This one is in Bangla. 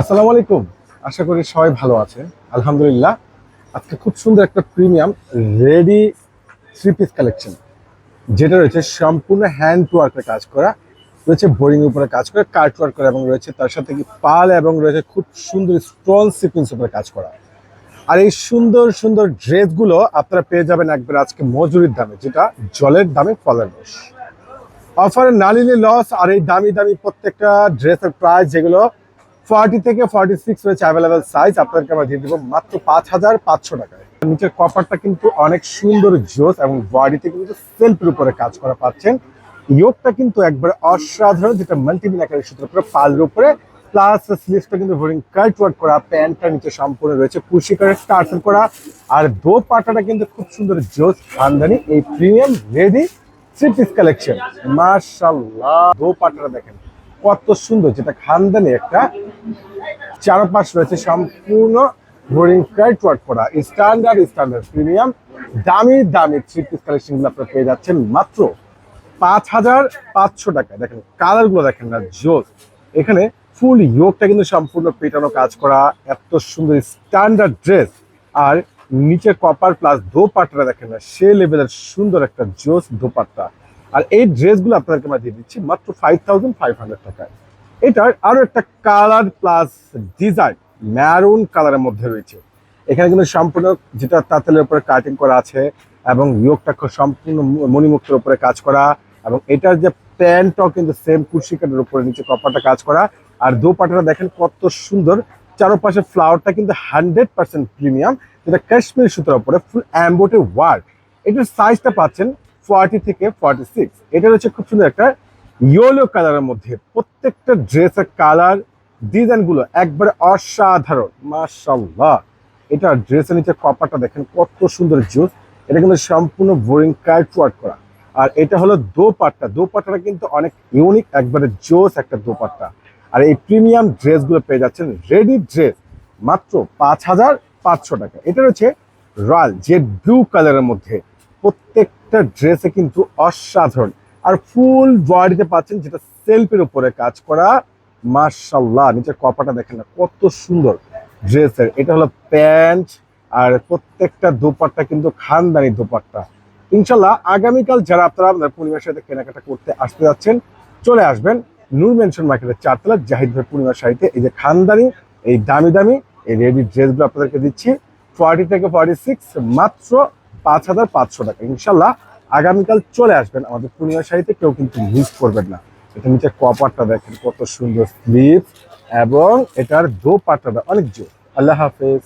আসসালামু আলাইকুম। আশা করি সবাই ভালো আছে। আলহামদুলিল্লাহ, আজকে খুব সুন্দর একটা premium ready three piece collection. যেটা রয়েছে সম্পূর্ণ হ্যান্ড ওয়ার্কের কাজ করা, রয়েছে বোরিং উপরে কাজ করা কার্ট ওয়ার্ক করা, এবং রয়েছে তার সাথে কি পাল এবং রয়েছে খুব সুন্দর স্টোন সিকুয়েন্স উপরে কাজ করা। আর এই সুন্দর সুন্দর ড্রেসগুলো আপনারা পেয়ে যাবেন একবার আজকে মজুরির দামে, যেটা জলের দামে ফলের রস। অফারে না লস আর এই দামি দামি প্রত্যেকটা ড্রেসের প্রাইস যেগুলো ফর্টি থেকে ফর্টি সিক্স রয়েছে অ্যাভেলেবেল সাইজ আপনাদেরকে আমরা দিয়ে দেবো মাত্র পাঁচ হাজার পাঁচশো টাকায়। নিচের কপারটা কিন্তু অনেক সুন্দর জোস এবং বডিতে কিন্তু সেলফের উপরে কাজ করা পাচ্ছেন। ইয়োগটা কিন্তু একবার অসাধারণ, যেটা মাল্টিমিন আকারের সূত্রের উপরে, পালের উপরে। প্লাস স্লিভসটা কিন্তু ভরিং কাট ওয়ার্ক করা প্যান্টটা নিচে সম্পূর্ণ রয়েছে, কুশি করে টার্সেল করা। আর দো পাটাটা কিন্তু খুব সুন্দর জোস, খানদানি, এই premium ready three piece collection মাশাল্লাহ দো পাটাটা দেখেন। কত সুন্দর, যেটা খানদানি একটা চারপাশ রয়েছে সম্পূর্ণ বোরিং কাট ওয়ার্ক করা। স্ট্যান্ডার্ড স্ট্যান্ডার্ড প্রিমিয়াম দামি দামি থ্রি পিস কালেকশনগুলো আপনারা পেয়ে যাচ্ছেন মাত্র পাঁচ হাজার পাঁচশো টাকা। দেখেন কালারগুলো দেখেন না জোস এখানে ফুল ইয়োগটা কিন্তু সম্পূর্ণ পেটানো কাজ করা, এত সুন্দর স্ট্যান্ডার্ড ড্রেস আর নিচে কপার প্লাস দোপাট্টাটা দেখেন না, সে লেভেলের সুন্দর একটা জোস দোপাট্টা। আর এই ড্রেসগুলো আপনাদেরকে আমরা দিয়ে দিচ্ছি মাত্র ফাইভ থাউজেন্ড ফাইভ হান্ড্রেড টাকায়। এটার আরও একটা কালার প্লাস ডিজাইন ম্যারুন কালারের মধ্যে রয়েছে। এখানে কিন্তু সম্পূর্ণ যেটা তাঁতেলের উপরে কাটিং করা আছে এবং ইয়োগটা সম্পূর্ণ মণিমুক্তের উপরে কাজ করা এবং এটার যে প্যান্টটাও কিন্তু সেম কুর্সি কাটের উপরে নিচে কপারটা কাজ করা। আর দোপাটাটা দেখেন কত সুন্দর। চারপাশে ফ্লাওয়ারটা কিন্তু হান্ড্রেড পার্সেন্ট প্রিমিয়াম যেটা কাশ্মীর সুতোর উপরে ফুল অ্যাম্বোটের ওয়ার্ক এটার সাইজটা পাচ্ছেন ফর্টি থেকে ফর্টি সিক্স এটা হচ্ছে খুব সুন্দর একটা ইয়েলো কালারের মধ্যে প্রত্যেকটা ড্রেসের কালার ডিজাইনগুলো একবারে অসাধারণ মাশাল্লাহ এটা ড্রেসের নিচে কপারটা দেখেন, কত সুন্দর জুস এটা কিন্তু সম্পূর্ণ বোরিং কার্ড ওয়ার্ক করা। আর এটা হলো দোপাট্টা। দোপাট্টাটা কিন্তু অনেক ইউনিক একবারে জোস একটা দোপাট্টা। আর এই প্রিমিয়াম ড্রেসগুলো পেয়ে যাচ্ছেন রেডি ড্রেস মাত্র পাঁচ হাজার পাঁচশো টাকা। এটা রয়েছে রয়্যাল জেড ব্লু কালারের মধ্যে। প্রত্যেকটা ড্রেসে কিন্তু অসাধারণ। আর ফুল বডিতে পাচ্ছেন যেটা সেলফের উপরে কাজ করা। মার্শাল্লাহ নিচের কপাটা দেখেন না, কত সুন্দর ড্রেসের এটা হলো প্যান্ট আর প্রত্যেকটা দোপাট্টা কিন্তু খানদানি দোপাট্টা। ইনশাল্লাহ আগামীকাল যারা আপনারা আপনার পূর্ণিমার সাথে কেনাকাটা করতে আসতে যাচ্ছেন, চলে আসবেন নূর মেনশন মার্কেটের চারতলা জাহিদ ভাই পূর্ণিমার শাড়িতে। এই যে খানদানি, এই দামি দামি, এই রেডি ড্রেসগুলো আপনাদেরকে দিচ্ছি। ফর্টি থেকে ফর্টি সিক্স মাত্র পাঁচ হাজার পাঁচশো টাকা। ইনশাল্লাহ আগামীকাল চলে আসবেন আমাদের পূর্ণিমা শাড়িতে, কেউ কিন্তু মিস করবেন না। এটা নিচে কপারটা দেখেন কত সুন্দর স্লিপ এবং এটার দো পাট্টাটা অনেক জোর। আল্লাহ হাফেজ।